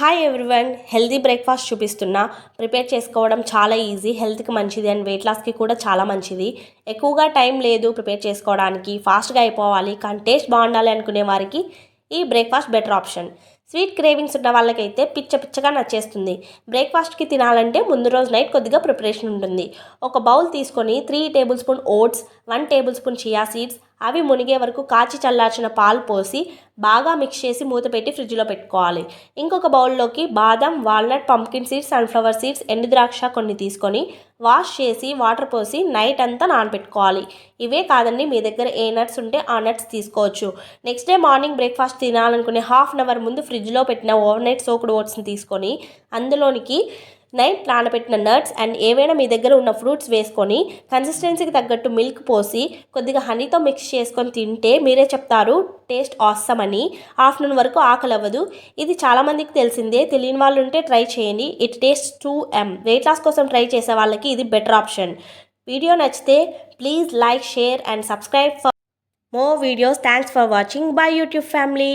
Hi everyone healthy breakfast చూపిస్తున్నా. Prepare చేసుకోవడం చాలా ఈజీ హెల్త్కి మంచిది అండ్ వెయిట్ లాస్కి కూడా చాలా మంచిది. ఎక్కువగా టైం లేదు ప్రిపేర్ చేసుకోవడానికి ఫాస్ట్గా అయిపోవాలి కానీ టేస్ట్ బాగుండాలి అనుకునే వారికి ఈ breakfast better option sweet cravings ఉన్న వాళ్ళకైతే పిచ్చ పిచ్చగా నచ్చేస్తుంది. బ్రేక్ఫాస్ట్కి తినాలంటే ముందు రోజు నైట్ కొద్దిగా ప్రిపరేషన్ ఉంటుంది. ఒక బౌల్ తీసుకొని three tablespoon oats one tablespoon chia seeds అవి మునిగే వరకు కాచి చల్లార్చిన పాలు పోసి బాగా మిక్స్ చేసి మూత పెట్టి ఫ్రిడ్జ్లో పెట్టుకోవాలి. ఇంకొక బౌల్లోకి బాదం walnut pumpkin seeds sunflower seeds ఎండుద్రాక్ష కొన్ని తీసుకొని వాష్ చేసి వాటర్ పోసి నైట్ అంతా నానబెట్టుకోవాలి. ఇవే కాదండి మీ దగ్గర ఏ నట్స్ ఉంటే ఆ నట్స్ తీసుకోవచ్చు. నెక్స్ట్ డే మార్నింగ్ బ్రేక్ఫాస్ట్ తినాలనుకునే హాఫ్ అన్ అవర్ ముందు ఫ్రిడ్జ్ ఫ్రిడ్జ్లో పెట్టిన ఓవర్ నైట్ సోక్డ్ ఓట్స్ని తీసుకొని అందులోనికి నైట్ నానబెట్టిన నట్స్ అండ్ ఏవైనా మీ దగ్గర ఉన్న ఫ్రూట్స్ వేసుకొని కన్సిస్టెన్సీకి తగ్గట్టు మిల్క్ పోసి కొద్దిగా హనీతో మిక్స్ చేసుకొని తింటే మీరే చెప్తారు టేస్ట్ ఆసమ్ అని. ఆఫ్టర్నూన్ వరకు ఆకలి అవ్వదు ఇది చాలామందికి తెలిసిందే. తెలియని వాళ్ళు ఉంటే ట్రై చేయండి. It taste too um weight loss కోసం ట్రై చేసే వాళ్ళకి ఇది బెటర్ ఆప్షన్. వీడియో నచ్చితే please like share and subscribe for more videos. Thanks for watching. Bye YouTube family.